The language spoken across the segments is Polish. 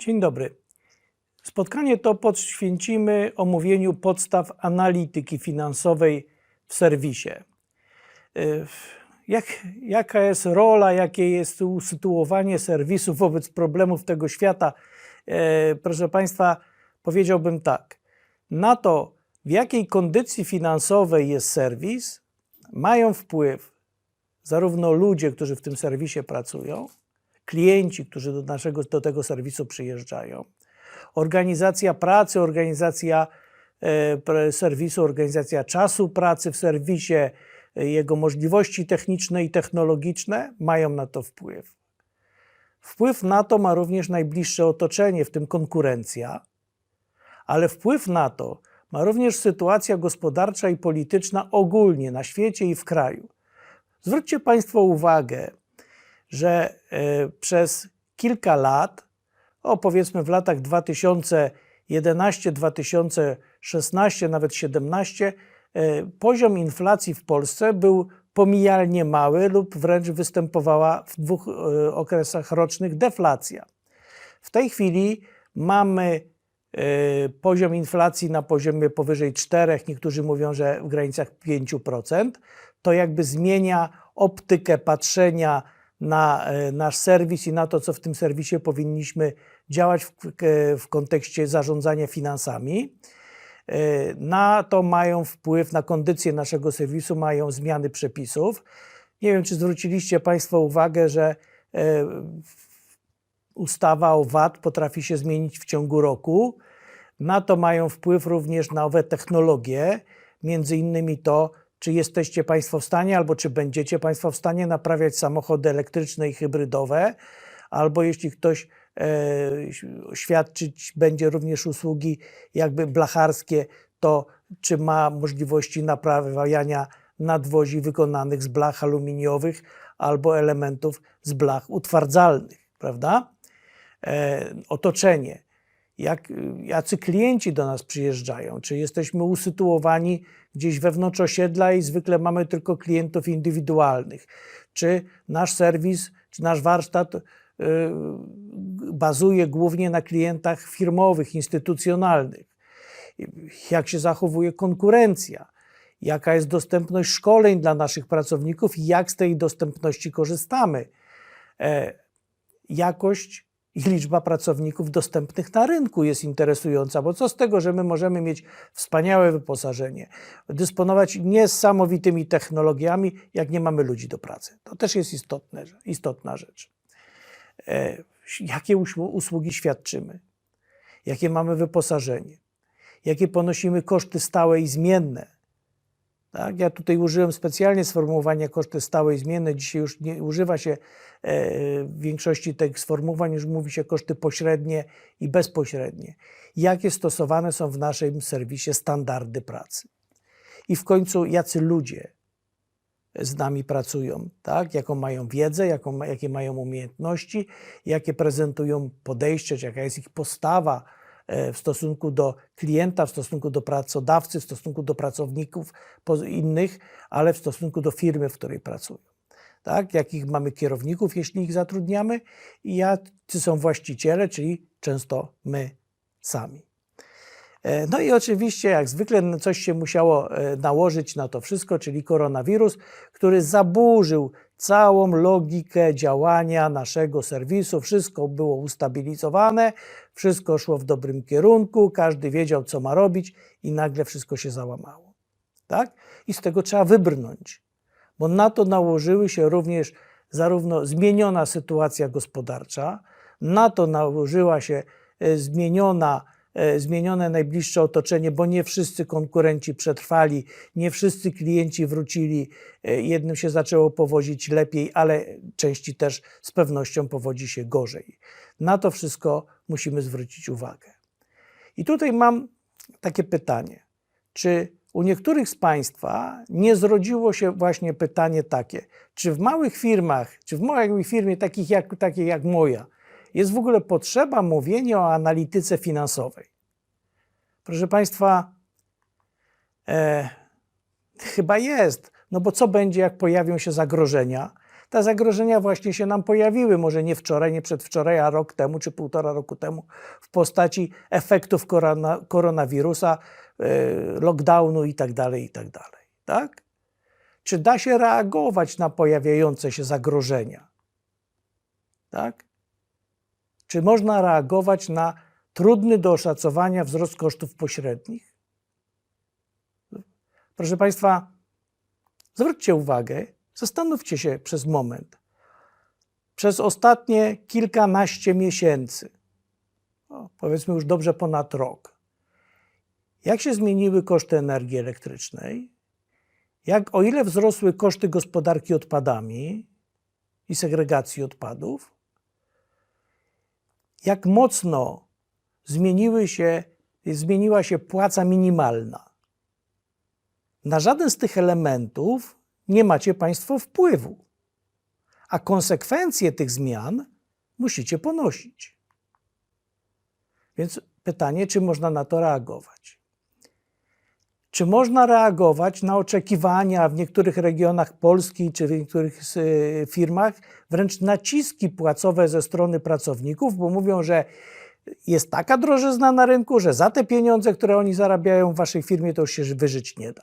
Dzień dobry. Spotkanie to poświęcimy omówieniu podstaw analityki finansowej w serwisie. Y, Jak, jaka jest rola, jakie jest usytuowanie serwisu wobec problemów tego świata? E, Proszę Państwa, powiedziałbym tak. Na to, w jakiej kondycji finansowej jest serwis, mają wpływ zarówno ludzie, którzy w tym serwisie pracują, klienci, którzy do, naszego, do tego serwisu przyjeżdżają, organizacja pracy, organizacja e, serwisu, organizacja czasu pracy w serwisie, e, jego możliwości techniczne i technologiczne mają na to wpływ. Wpływ na to ma również najbliższe otoczenie, w tym konkurencja, ale wpływ na to ma również sytuacja gospodarcza i polityczna ogólnie na świecie i w kraju. Zwróćcie Państwo uwagę, że e, przez kilka lat, o powiedzmy w latach 2011, 2016, nawet 2017, e, poziom inflacji w Polsce był pomijalnie mały lub wręcz występowała w dwóch e, okresach rocznych deflacja. W tej chwili mamy poziom inflacji na poziomie powyżej 4, niektórzy mówią, że w granicach 5%. To jakby zmienia optykę patrzenia na e, nasz serwis i na to, co w tym serwisie powinniśmy działać w, w kontekście zarządzania finansami. E, Na to mają wpływ, na kondycję naszego serwisu mają zmiany przepisów. Nie wiem, czy zwróciliście Państwo uwagę, że e, ustawa o VAT potrafi się zmienić w ciągu roku. Na to mają wpływ również nowe technologie, między innymi to, czy jesteście Państwo w stanie, albo czy będziecie Państwo w stanie naprawiać samochody elektryczne i hybrydowe, albo jeśli ktoś e, świadczyć będzie również usługi jakby blacharskie, to czy ma możliwości naprawiania nadwozi wykonanych z blach aluminiowych albo elementów z blach utwardzalnych, prawda? E, otoczenie. Jak, jacy klienci do nas przyjeżdżają? Czy jesteśmy usytuowani gdzieś wewnątrz osiedla i zwykle mamy tylko klientów indywidualnych? Czy nasz serwis, czy nasz warsztat y, bazuje głównie na klientach firmowych, instytucjonalnych? Jak się zachowuje konkurencja? Jaka jest dostępność szkoleń dla naszych pracowników i jak z tej dostępności korzystamy? E, jakość i liczba pracowników dostępnych na rynku jest interesująca, bo co z tego, że my możemy mieć wspaniałe wyposażenie, dysponować niesamowitymi technologiami, jak nie mamy ludzi do pracy. To też jest istotne, istotna rzecz. E, jakie usłu- usługi świadczymy? Jakie mamy wyposażenie? Jakie ponosimy koszty stałe i zmienne? Tak? Ja tutaj użyłem specjalnie sformułowania koszty stałe i zmienne. Dzisiaj już nie używa się e, w większości tych sformułowań, już mówi się koszty pośrednie i bezpośrednie. Jakie stosowane są w naszym serwisie standardy pracy? I w końcu, jacy ludzie z nami pracują, tak? jaką mają wiedzę, jaką, jakie mają umiejętności, jakie prezentują podejście, jaka jest ich postawa w stosunku do klienta, w stosunku do pracodawcy, w stosunku do pracowników innych, ale w stosunku do firmy, w której pracują. Tak? Jakich mamy kierowników, jeśli ich zatrudniamy, i jacy są właściciele, czyli często my sami. E, No i oczywiście, jak zwykle, no, coś się musiało e, nałożyć na to wszystko, czyli koronawirus, który zaburzył całą logikę działania naszego serwisu. Wszystko było ustabilizowane, wszystko szło w dobrym kierunku, każdy wiedział, co ma robić, i nagle wszystko się załamało. Tak? I z tego trzeba wybrnąć, bo na to nałożyły się również zarówno zmieniona sytuacja gospodarcza, na to nałożyła się e, zmieniona, zmienione najbliższe otoczenie, bo nie wszyscy konkurenci przetrwali, nie wszyscy klienci wrócili. E, Jednym się zaczęło powodzić lepiej, ale części też z pewnością powodzi się gorzej. Na to wszystko musimy zwrócić uwagę. I tutaj mam takie pytanie. Czy u niektórych z Państwa nie zrodziło się właśnie pytanie takie, czy w małych firmach, czy w małej firmie takich jak, takiej jak moja, jest w ogóle potrzeba mówienia o analityce finansowej? Proszę Państwa, e, chyba jest. No bo co będzie, jak pojawią się zagrożenia? Te zagrożenia właśnie się nam pojawiły, może nie wczoraj, nie przedwczoraj, a rok temu czy półtora roku temu, w postaci efektów korona, koronawirusa, yy, lockdownu i tak dalej, i tak dalej. Tak? Czy da się reagować na pojawiające się zagrożenia? Tak? Czy można reagować na trudny do oszacowania wzrost kosztów pośrednich? Proszę Państwa, zwróćcie uwagę, zastanówcie się przez moment. Przez ostatnie kilkanaście miesięcy, powiedzmy już dobrze ponad rok, jak się zmieniły koszty energii elektrycznej? Jak, o ile wzrosły koszty gospodarki odpadami i segregacji odpadów? Jak mocno zmieniły się, zmieniła się płaca minimalna? Na żaden z tych elementów nie macie Państwo wpływu, a konsekwencje tych zmian musicie ponosić. Więc pytanie, czy można na to reagować? Czy można reagować na oczekiwania w niektórych regionach Polski czy w niektórych y, firmach, wręcz naciski płacowe ze strony pracowników, bo mówią, że jest taka drożyzna na rynku, że za te pieniądze, które oni zarabiają w waszej firmie, to już się wyżyć nie da.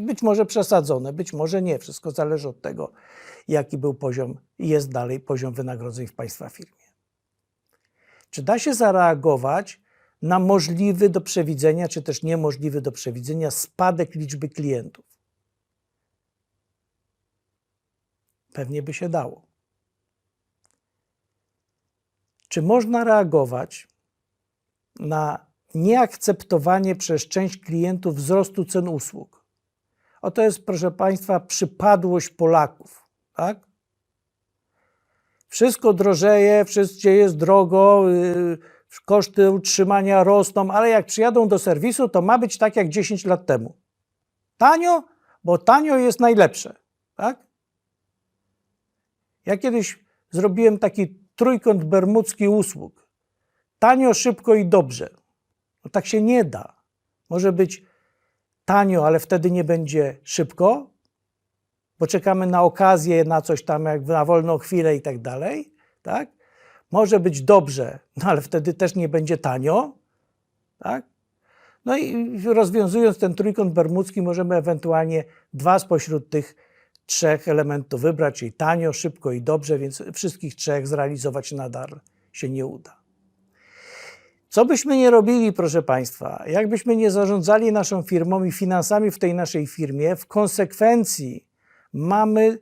Być może przesadzone, być może nie. Wszystko zależy od tego, jaki był poziom i jest dalej poziom wynagrodzeń w Państwa firmie. Czy da się zareagować na możliwy do przewidzenia, czy też niemożliwy do przewidzenia spadek liczby klientów? Pewnie by się dało. Czy można reagować na nieakceptowanie przez część klientów wzrostu cen usług? Oto jest, proszę Państwa, przypadłość Polaków. Tak? Wszystko drożeje, wszystko jest drogo, yy, koszty utrzymania rosną, ale jak przyjadą do serwisu, to ma być tak jak 10 lat temu. Tanio, bo tanio jest najlepsze. Tak? Ja kiedyś zrobiłem taki trójkąt bermudzki usług. Tanio, szybko i dobrze. No tak się nie da. Może być tanio, ale wtedy nie będzie szybko, bo czekamy na okazję, na coś tam, jak na wolną chwilę i tak dalej, tak? Może być dobrze, no ale wtedy też nie będzie tanio, tak? No i rozwiązując ten trójkąt bermudzki, możemy ewentualnie dwa spośród tych trzech elementów wybrać, czyli tanio, szybko i dobrze, więc wszystkich trzech zrealizować nadal się nie uda. Co byśmy nie robili, proszę Państwa, jakbyśmy nie zarządzali naszą firmą i finansami w tej naszej firmie, w konsekwencji mamy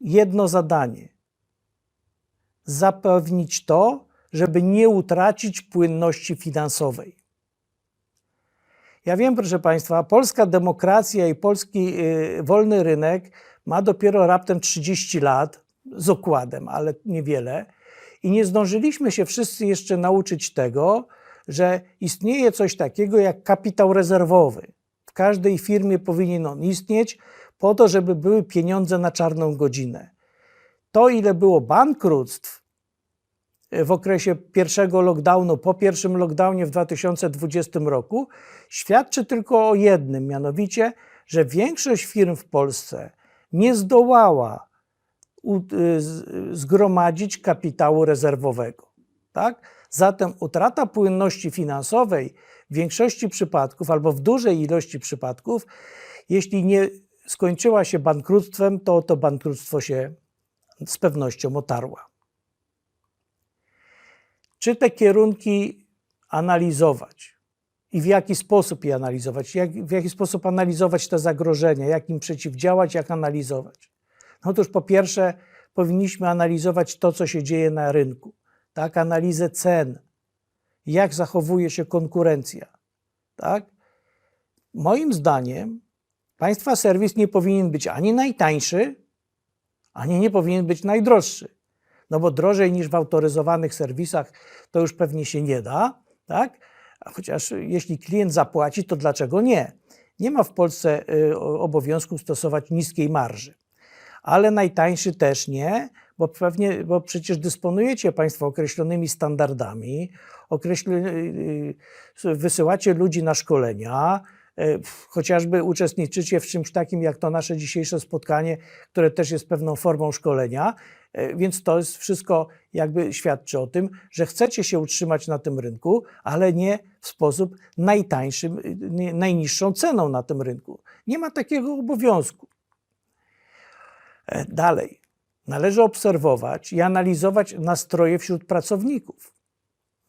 jedno zadanie: zapewnić to, żeby nie utracić płynności finansowej. Ja wiem, proszę Państwa, polska demokracja i polski y, wolny rynek ma dopiero raptem 30 lat z okładem, ale niewiele. I nie zdążyliśmy się wszyscy jeszcze nauczyć tego, że istnieje coś takiego jak kapitał rezerwowy. W każdej firmie powinien on istnieć po to, żeby były pieniądze na czarną godzinę. To, ile było bankructw w okresie pierwszego lockdownu, po pierwszym lockdownie w 2020 roku, świadczy tylko o jednym, mianowicie, że większość firm w Polsce nie zdołała zgromadzić kapitału rezerwowego. Tak? Zatem utrata płynności finansowej w większości przypadków albo w dużej ilości przypadków, jeśli nie skończyła się bankructwem, to to bankructwo się z pewnością otarła. Czy te kierunki analizować i w jaki sposób je analizować, jak, w jaki sposób analizować te zagrożenia, jak im przeciwdziałać, jak analizować? No otóż po pierwsze powinniśmy analizować to, co się dzieje na rynku, tak? analizę cen, jak zachowuje się konkurencja. Tak? Moim zdaniem państwa serwis nie powinien być ani najtańszy, ani nie powinien być najdroższy. No bo drożej niż w autoryzowanych serwisach to już pewnie się nie da, tak? Chociaż jeśli klient zapłaci, to dlaczego nie? Nie ma w Polsce y, obowiązku stosować niskiej marży ale najtańszy też nie, bo pewnie, bo przecież dysponujecie Państwo określonymi standardami, określ, y, y, wysyłacie ludzi na szkolenia, chociażby uczestniczycie w czymś takim jak to nasze dzisiejsze spotkanie, które też jest pewną formą szkolenia. E, Więc to jest wszystko jakby świadczy o tym, że chcecie się utrzymać na tym rynku, ale nie w sposób najtańszym, nie- najniższą ceną na tym rynku. Nie ma takiego obowiązku. E, Dalej. Należy obserwować i analizować nastroje wśród pracowników.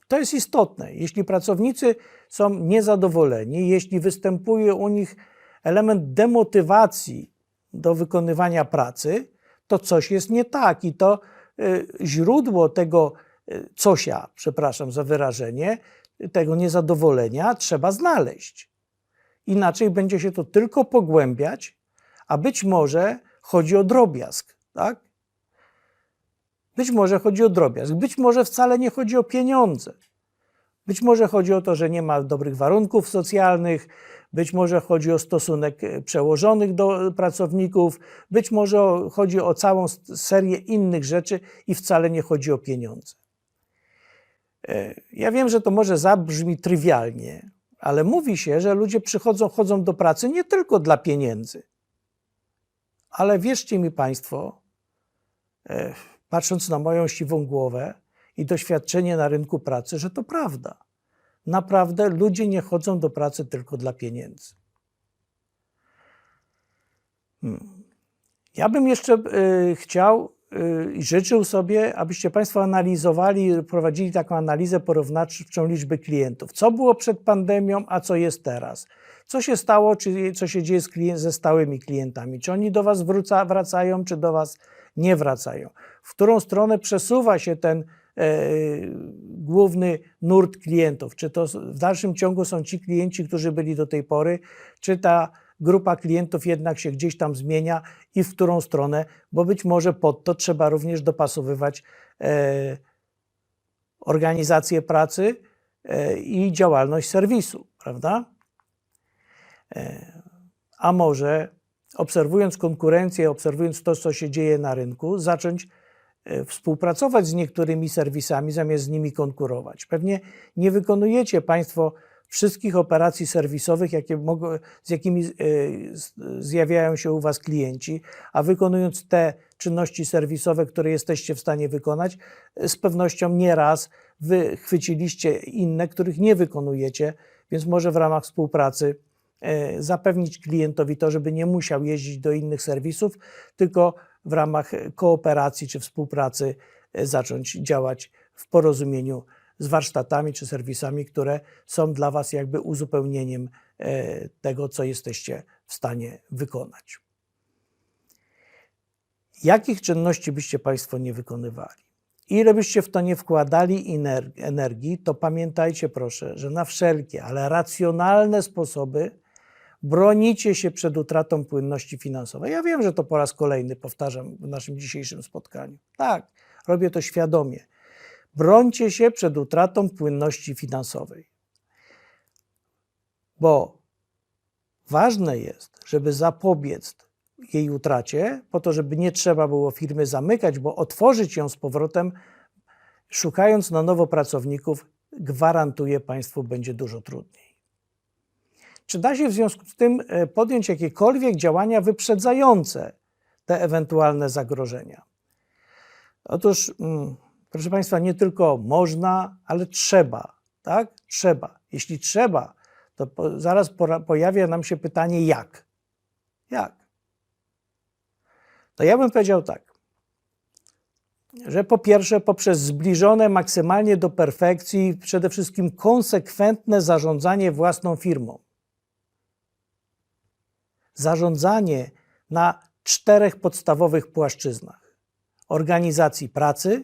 To jest istotne. Jeśli pracownicy są niezadowoleni, jeśli występuje u nich element demotywacji do wykonywania pracy, to coś jest nie tak i to y, źródło tego y, cosia, przepraszam za wyrażenie, tego niezadowolenia trzeba znaleźć. Inaczej będzie się to tylko pogłębiać, a być może chodzi o drobiazg, tak? Być może chodzi o drobiazg, być może wcale nie chodzi o pieniądze. Być może chodzi o to, że nie ma dobrych warunków socjalnych, być może chodzi o stosunek e, przełożonych do pracowników, być może chodzi o całą serię innych rzeczy i wcale nie chodzi o pieniądze. E, Ja wiem, że to może zabrzmi trywialnie, ale mówi się, że ludzie przychodzą, chodzą do pracy nie tylko dla pieniędzy. Ale wierzcie mi Państwo, e, patrząc na moją siwą głowę i doświadczenie na rynku pracy, że to prawda. Naprawdę ludzie nie chodzą do pracy tylko dla pieniędzy. Hmm. Ja bym jeszcze y, chciał y, i życzył sobie, abyście Państwo analizowali, prowadzili taką analizę porównawczą liczby klientów. Co było przed pandemią, a co jest teraz? Co się stało, czy co się dzieje z klien- ze stałymi klientami? Czy oni do Was wróca, wracają, czy do Was nie wracają? W którą stronę przesuwa się ten e, główny nurt klientów? Czy to w dalszym ciągu są ci klienci, którzy byli do tej pory, czy ta grupa klientów jednak się gdzieś tam zmienia i w którą stronę, bo być może pod to trzeba również dopasowywać e, organizację pracy e, i działalność serwisu, prawda? E, a może obserwując konkurencję, obserwując to, co się dzieje na rynku, zacząć e, współpracować z niektórymi serwisami, zamiast z nimi konkurować. Pewnie nie wykonujecie Państwo wszystkich operacji serwisowych, jakie mogą, z jakimi e, zjawiają się u Was klienci, a wykonując te czynności serwisowe, które jesteście w stanie wykonać, z pewnością nieraz Wy chwyciliście inne, których nie wykonujecie, więc może w ramach współpracy zapewnić klientowi to, żeby nie musiał jeździć do innych serwisów, tylko w ramach kooperacji czy współpracy e, zacząć działać w porozumieniu z warsztatami czy serwisami, które są dla Was jakby uzupełnieniem e, tego, co jesteście w stanie wykonać. Jakich czynności byście Państwo nie wykonywali? Ile byście w to nie wkładali ener- energii, to pamiętajcie proszę, że na wszelkie, ale racjonalne sposoby bronicie się przed utratą płynności finansowej. Ja wiem, że to po raz kolejny powtarzam w naszym dzisiejszym spotkaniu. Tak, robię to świadomie. Brońcie się przed utratą płynności finansowej. Bo ważne jest, żeby zapobiec jej utracie, po to, żeby nie trzeba było firmy zamykać, bo otworzyć ją z powrotem, szukając na nowo pracowników, gwarantuję Państwu, będzie dużo trudniej. Czy da się w związku z tym e, podjąć jakiekolwiek działania wyprzedzające te ewentualne zagrożenia? Otóż, mm, proszę Państwa, nie tylko można, ale trzeba, tak? Trzeba. Jeśli trzeba, to po, zaraz pora, pojawia nam się pytanie, jak? Jak? To ja bym powiedział tak, że po pierwsze, poprzez zbliżone maksymalnie do perfekcji, przede wszystkim konsekwentne zarządzanie własną firmą. Zarządzanie na czterech podstawowych płaszczyznach: organizacji pracy,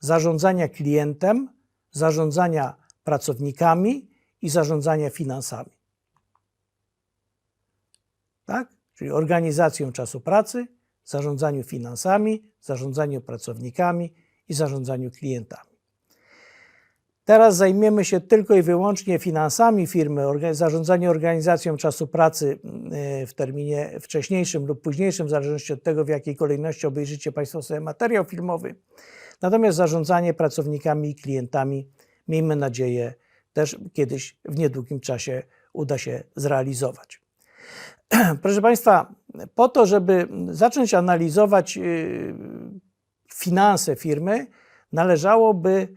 zarządzania klientem, zarządzania pracownikami i zarządzania finansami. Tak? Czyli organizacją czasu pracy, zarządzaniu finansami, zarządzaniu pracownikami i zarządzaniu klientami. Teraz zajmiemy się tylko i wyłącznie finansami firmy, zarządzanie organizacją czasu pracy y, w terminie wcześniejszym lub późniejszym, w zależności od tego, w jakiej kolejności obejrzycie Państwo sobie materiał filmowy. Natomiast zarządzanie pracownikami i klientami, miejmy nadzieję, też kiedyś w niedługim czasie uda się zrealizować. Proszę Państwa, po to, żeby zacząć analizować yy, finanse firmy, należałoby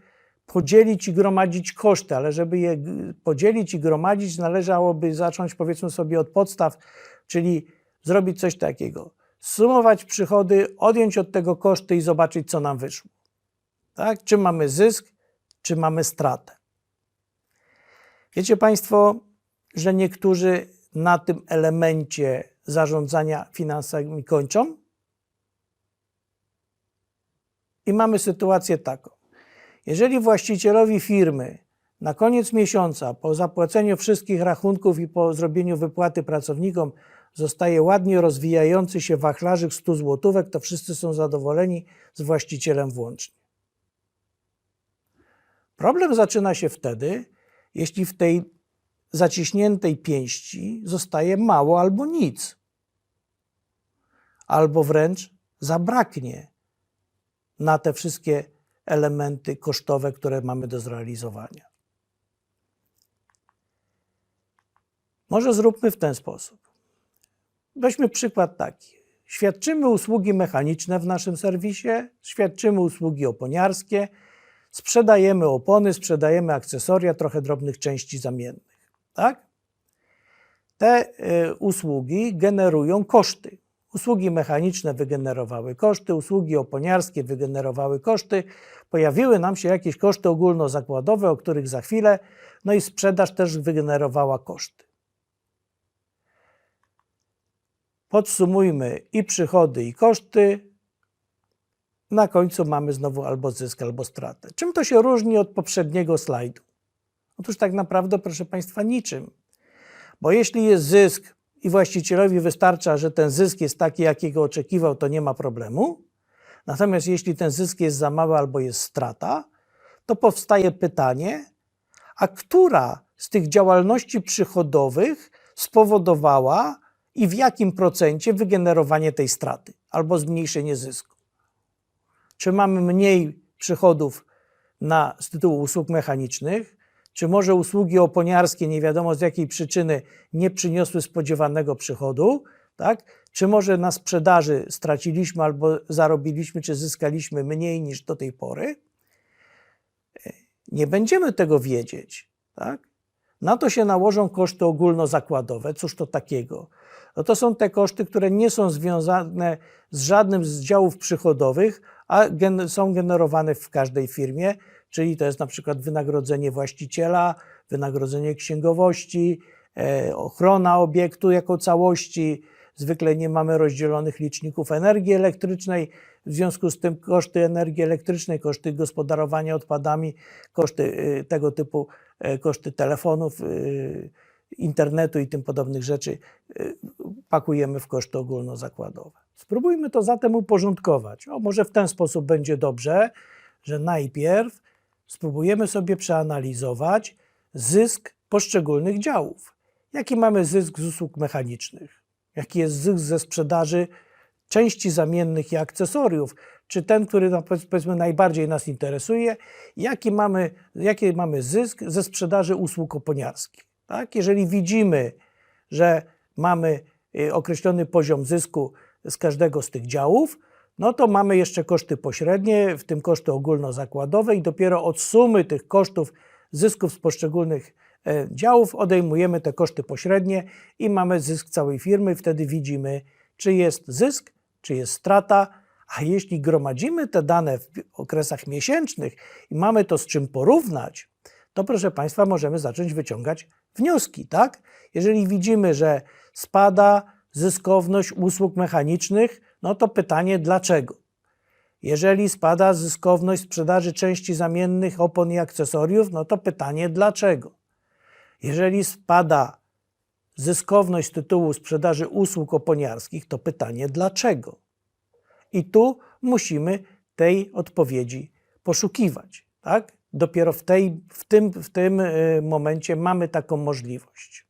podzielić i gromadzić koszty, ale żeby je podzielić i gromadzić, należałoby zacząć powiedzmy sobie od podstaw, czyli zrobić coś takiego. Sumować przychody, odjąć od tego koszty i zobaczyć, co nam wyszło. Tak? Czy mamy zysk, czy mamy stratę. Wiecie Państwo, że niektórzy na tym elemencie zarządzania finansami kończą? I mamy sytuację taką. Jeżeli właścicielowi firmy na koniec miesiąca, po zapłaceniu wszystkich rachunków i po zrobieniu wypłaty pracownikom, zostaje ładnie rozwijający się wachlarzyk 100 złotówek, to wszyscy są zadowoleni z właścicielem włącznie. Problem zaczyna się wtedy, jeśli w tej zaciśniętej pięści zostaje mało albo nic. Albo wręcz zabraknie na te wszystkie elementy kosztowe, które mamy do zrealizowania. Może zróbmy w ten sposób. Weźmy przykład taki. Świadczymy usługi mechaniczne w naszym serwisie, świadczymy usługi oponiarskie, sprzedajemy opony, sprzedajemy akcesoria, trochę drobnych części zamiennych. Tak? Te y, usługi generują koszty. Usługi mechaniczne wygenerowały koszty, usługi oponiarskie wygenerowały koszty, pojawiły nam się jakieś koszty ogólnozakładowe, o których za chwilę, no i sprzedaż też wygenerowała koszty. Podsumujmy i przychody, i koszty. Na końcu mamy znowu albo zysk, albo stratę. Czym to się różni od poprzedniego slajdu? Otóż tak naprawdę, proszę Państwa, niczym. Bo jeśli jest zysk i właścicielowi wystarcza, że ten zysk jest taki, jakiego oczekiwał, to nie ma problemu. Natomiast jeśli ten zysk jest za mały albo jest strata, to powstaje pytanie, a która z tych działalności przychodowych spowodowała i w jakim procencie wygenerowanie tej straty albo zmniejszenie zysku? Czy mamy mniej przychodów na, z tytułu usług mechanicznych, czy może usługi oponiarskie nie wiadomo z jakiej przyczyny nie przyniosły spodziewanego przychodu, tak? Czy może na sprzedaży straciliśmy albo zarobiliśmy, czy zyskaliśmy mniej niż do tej pory? Nie będziemy tego wiedzieć, tak? Na to się nałożą koszty ogólnozakładowe. Cóż to takiego? No to są te koszty, które nie są związane z żadnym z działów przychodowych, a gen są generowane w każdej firmie, czyli to jest na przykład wynagrodzenie właściciela, wynagrodzenie księgowości, e, ochrona obiektu jako całości. Zwykle nie mamy rozdzielonych liczników energii elektrycznej, w związku z tym koszty energii elektrycznej, koszty gospodarowania odpadami, koszty y, tego typu, e, koszty telefonów, internetu i tym podobnych rzeczy pakujemy w koszty ogólnozakładowe. Spróbujmy to zatem uporządkować. O, może w ten sposób będzie dobrze, że najpierw spróbujemy sobie przeanalizować zysk poszczególnych działów. Jaki mamy zysk z usług mechanicznych? Jaki jest zysk ze sprzedaży części zamiennych i akcesoriów? Czy ten, który no, powiedz- powiedzmy najbardziej nas interesuje? Jaki mamy, jaki mamy zysk ze sprzedaży usług oponiarskich? Tak? Jeżeli widzimy, że mamy y, określony poziom zysku z każdego z tych działów, no to mamy jeszcze koszty pośrednie, w tym koszty ogólnozakładowe i dopiero od sumy tych kosztów zysków z poszczególnych e, działów odejmujemy te koszty pośrednie i mamy zysk całej firmy. Wtedy widzimy, czy jest zysk, czy jest strata, a jeśli gromadzimy te dane w okresach miesięcznych i mamy to z czym porównać, to proszę Państwa, możemy zacząć wyciągać wnioski, tak? Jeżeli widzimy, że spada zyskowność usług mechanicznych, no to pytanie dlaczego? Jeżeli spada zyskowność sprzedaży części zamiennych, opon i akcesoriów, no to pytanie dlaczego? Jeżeli spada zyskowność z tytułu sprzedaży usług oponiarskich, to pytanie dlaczego? I tu musimy tej odpowiedzi poszukiwać. Tak? Dopiero w, tej, w, tym, w tym y, momencie mamy taką możliwość.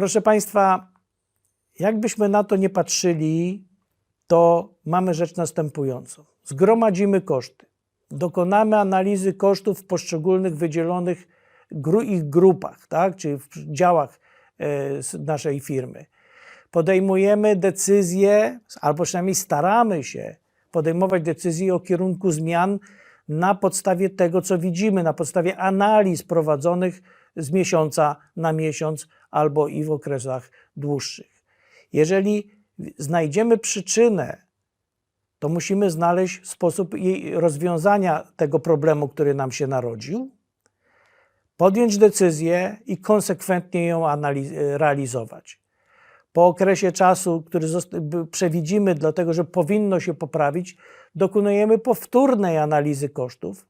Proszę Państwa, jakbyśmy na to nie patrzyli, to mamy rzecz następującą. Zgromadzimy koszty. dokonamy analizy kosztów w poszczególnych wydzielonych gru, ich grupach, tak? czy w działach s- naszej firmy. Podejmujemy decyzje, albo przynajmniej staramy się podejmować decyzje o kierunku zmian na podstawie tego, co widzimy, na podstawie analiz prowadzonych z miesiąca na miesiąc albo i w okresach dłuższych. Jeżeli znajdziemy przyczynę, to musimy znaleźć sposób jej rozwiązania tego problemu, który nam się narodził, podjąć decyzję i konsekwentnie ją realizować. Po okresie czasu, który przewidzimy, dlatego że powinno się poprawić, dokonujemy powtórnej analizy kosztów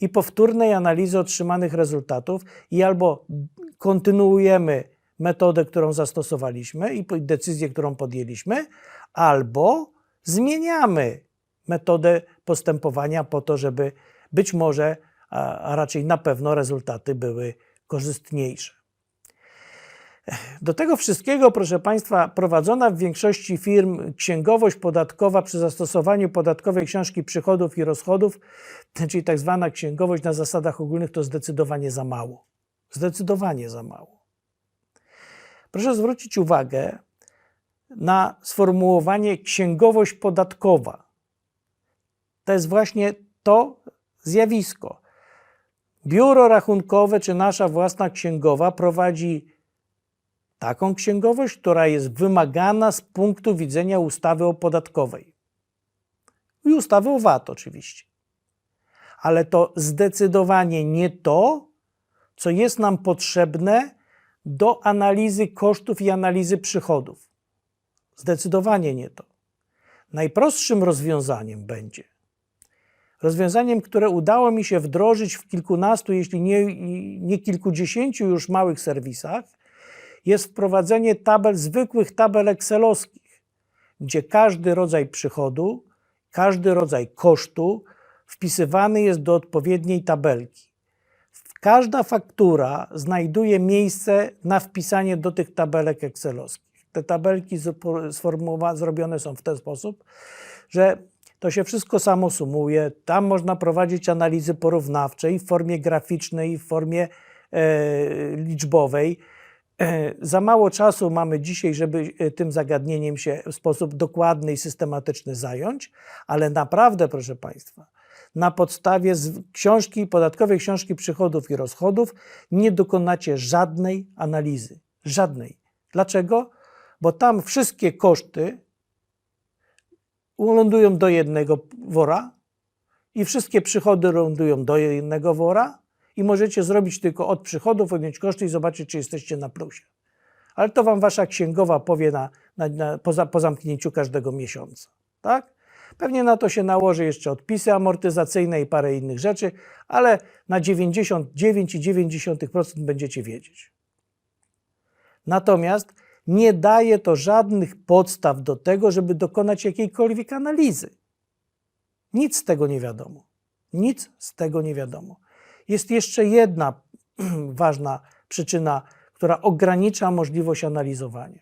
i powtórnej analizy otrzymanych rezultatów i albo kontynuujemy metodę, którą zastosowaliśmy i decyzję, którą podjęliśmy, albo zmieniamy metodę postępowania po to, żeby być może, a raczej na pewno rezultaty były korzystniejsze. Do tego wszystkiego, proszę Państwa, prowadzona w większości firm księgowość podatkowa przy zastosowaniu podatkowej książki przychodów i rozchodów, czyli tak zwana księgowość na zasadach ogólnych, to zdecydowanie za mało. Zdecydowanie za mało. Proszę zwrócić uwagę na sformułowanie księgowość podatkowa. To jest właśnie to zjawisko. Biuro rachunkowe czy nasza własna księgowa prowadzi taką księgowość, która jest wymagana z punktu widzenia ustawy opodatkowej i ustawy o VAT oczywiście. Ale to zdecydowanie nie to, co jest nam potrzebne do analizy kosztów i analizy przychodów. Zdecydowanie nie to. Najprostszym rozwiązaniem będzie rozwiązaniem, które udało mi się wdrożyć w kilkunastu, jeśli nie, nie kilkudziesięciu już małych serwisach, jest wprowadzenie tabel, zwykłych tabel Excelowskich, gdzie każdy rodzaj przychodu, każdy rodzaj kosztu wpisywany jest do odpowiedniej tabelki. Każda faktura znajduje miejsce na wpisanie do tych tabelek Excelowskich. Te tabelki zrobione są w ten sposób, że to się wszystko samo sumuje. Tam można prowadzić analizy porównawcze i w formie graficznej, i w formie e, liczbowej. E, Za mało czasu mamy dzisiaj, żeby e, tym zagadnieniem się w sposób dokładny i systematyczny zająć, ale naprawdę, proszę Państwa, na podstawie książki, podatkowej książki przychodów i rozchodów nie dokonacie żadnej analizy. Żadnej. Dlaczego? Bo tam wszystkie koszty lądują do jednego wora i wszystkie przychody lądują do jednego wora i możecie zrobić tylko od przychodów, odjąć koszty i zobaczyć, czy jesteście na plusie. Ale to wam wasza księgowa powie na, na, na, po, za, po zamknięciu każdego miesiąca. Tak? Pewnie na to się nałoży jeszcze odpisy amortyzacyjne i parę innych rzeczy, ale na 99,9% będziecie wiedzieć. Natomiast nie daje to żadnych podstaw do tego, żeby dokonać jakiejkolwiek analizy. Nic z tego nie wiadomo. Nic z tego nie wiadomo. Jest jeszcze jedna ważna przyczyna, która ogranicza możliwość analizowania.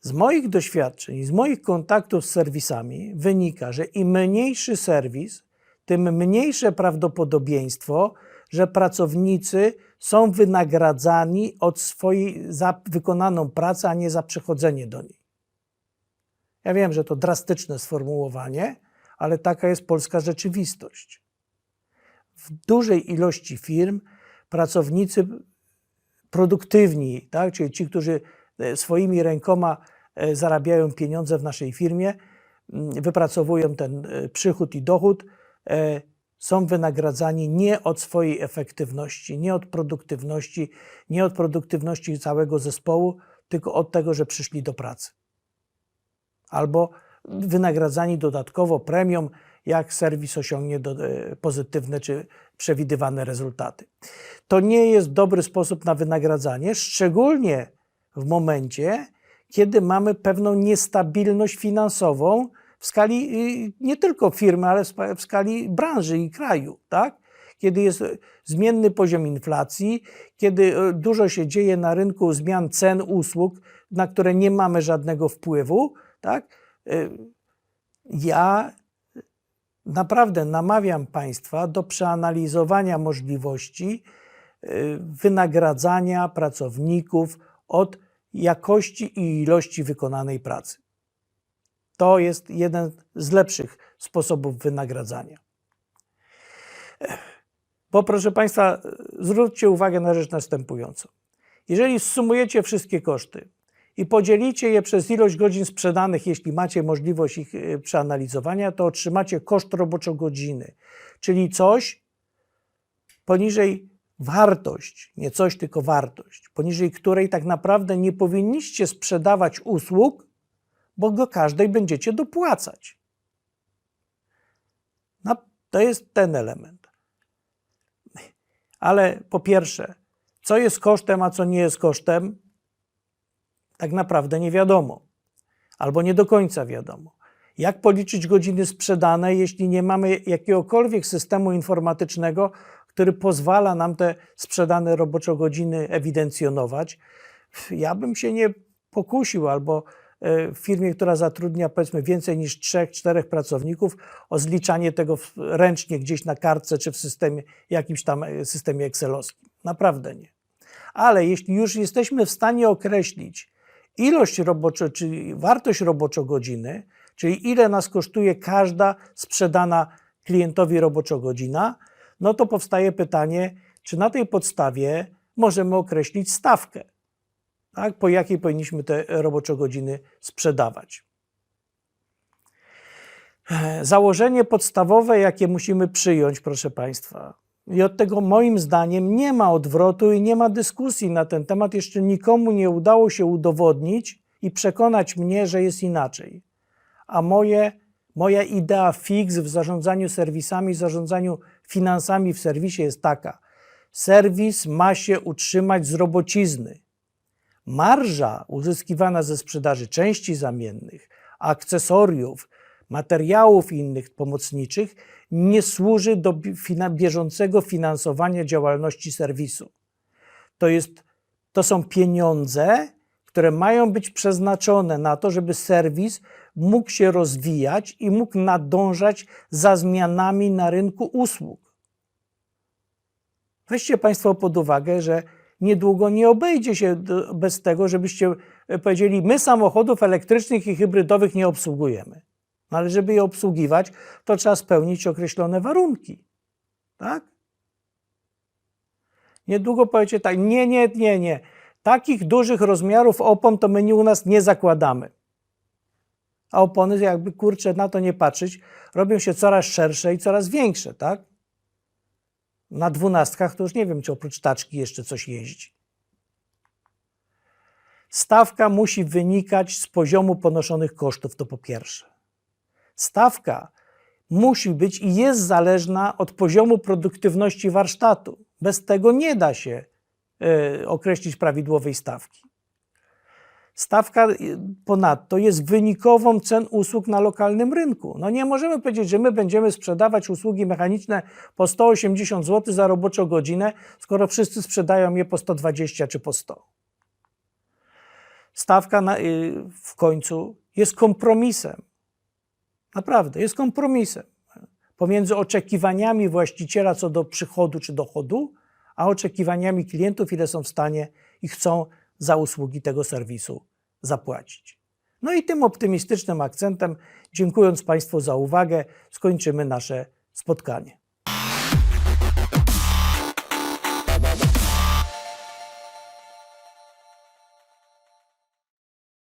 Z moich doświadczeń z moich kontaktów z serwisami wynika, że im mniejszy serwis, tym mniejsze prawdopodobieństwo, że pracownicy są wynagradzani od swojej za wykonaną pracę, a nie za przychodzenie do niej. Ja wiem, że to drastyczne sformułowanie, ale taka jest polska rzeczywistość. W dużej ilości firm pracownicy produktywni, tak, czyli ci, którzy e, swoimi rękoma e, zarabiają pieniądze w naszej firmie, wypracowują ten e, przychód i dochód, są wynagradzani nie od swojej efektywności, nie od produktywności, nie od produktywności całego zespołu, tylko od tego, że przyszli do pracy. Albo wynagradzani dodatkowo premią, jak serwis osiągnie do, e, pozytywne czy przewidywane rezultaty. To nie jest dobry sposób na wynagradzanie, szczególnie w momencie, kiedy mamy pewną niestabilność finansową w skali y, nie tylko firmy, ale w skali branży i kraju, tak? Kiedy jest y, zmienny poziom inflacji, kiedy y, dużo się dzieje na rynku zmian cen usług, na które nie mamy żadnego wpływu, tak? Ja naprawdę namawiam Państwa do przeanalizowania możliwości y, wynagradzania pracowników od jakości i ilości wykonanej pracy. To jest jeden z lepszych sposobów wynagradzania. Bo proszę Państwa, zwróćcie uwagę na rzecz następującą. Jeżeli zsumujecie wszystkie koszty i podzielicie je przez ilość godzin sprzedanych, jeśli macie możliwość ich y, przeanalizowania, to otrzymacie koszt roboczo-godziny, czyli coś poniżej wartość, nie coś, tylko wartość, poniżej której tak naprawdę nie powinniście sprzedawać usług, bo do każdej będziecie dopłacać. No, to jest ten element. Ale po pierwsze, co jest kosztem, a co nie jest kosztem, tak naprawdę nie wiadomo, albo nie do końca wiadomo. Jak policzyć godziny sprzedane, jeśli nie mamy jakiegokolwiek systemu informatycznego, który pozwala nam te sprzedane roboczo godziny ewidencjonować? Ja bym się nie pokusił, albo e, w firmie, która zatrudnia powiedzmy więcej niż 3-4 pracowników, o zliczanie tego ręcznie gdzieś na kartce czy w systemie, jakimś tam e, systemie Excelowskim. Naprawdę nie. Ale jeśli już jesteśmy w stanie określić ilość roboczo, czyli wartość roboczo godziny, czyli ile nas kosztuje każda sprzedana klientowi roboczo godzina, no to powstaje pytanie, czy na tej podstawie możemy określić stawkę, tak, po jakiej powinniśmy te roboczo godziny sprzedawać. Założenie podstawowe, jakie musimy przyjąć, proszę Państwa, i od tego moim zdaniem nie ma odwrotu i nie ma dyskusji na ten temat. Jeszcze nikomu nie udało się udowodnić i przekonać mnie, że jest inaczej. A moje, moja idea fix w zarządzaniu serwisami, zarządzaniu finansami w serwisie jest taka. Serwis ma się utrzymać z robocizny. Marża uzyskiwana ze sprzedaży części zamiennych, akcesoriów, materiałów innych pomocniczych nie służy do bieżącego finansowania działalności serwisu. To, jest, to są pieniądze, które mają być przeznaczone na to, żeby serwis mógł się rozwijać i mógł nadążać za zmianami na rynku usług. Weźcie Państwo pod uwagę, że niedługo nie obejdzie się bez tego, żebyście e, powiedzieli, my samochodów elektrycznych i hybrydowych nie obsługujemy. No ale żeby je obsługiwać, to trzeba spełnić określone warunki. Tak? Niedługo powiecie tak, nie, nie, nie, nie. Takich dużych rozmiarów opon to my u nas nie zakładamy. A opony, jakby kurczę na to nie patrzeć, robią się coraz szersze i coraz większe, tak? Na dwunastkach to już nie wiem, czy oprócz taczki jeszcze coś jeździ. Stawka musi wynikać z poziomu ponoszonych kosztów, to po pierwsze. Stawka musi być i jest zależna od poziomu produktywności warsztatu. Bez tego nie da się e, określić prawidłowej stawki. Stawka y, ponadto jest wynikową cen usług na lokalnym rynku. No nie możemy powiedzieć, że my będziemy sprzedawać usługi mechaniczne po 180 zł za roboczą godzinę, skoro wszyscy sprzedają je po 120 czy po 100. Stawka na, y, w końcu jest kompromisem. Naprawdę, jest kompromisem pomiędzy oczekiwaniami właściciela co do przychodu czy dochodu, a oczekiwaniami klientów, ile są w stanie i chcą za usługi tego serwisu zapłacić. No i tym optymistycznym akcentem, dziękując Państwu za uwagę, skończymy nasze spotkanie.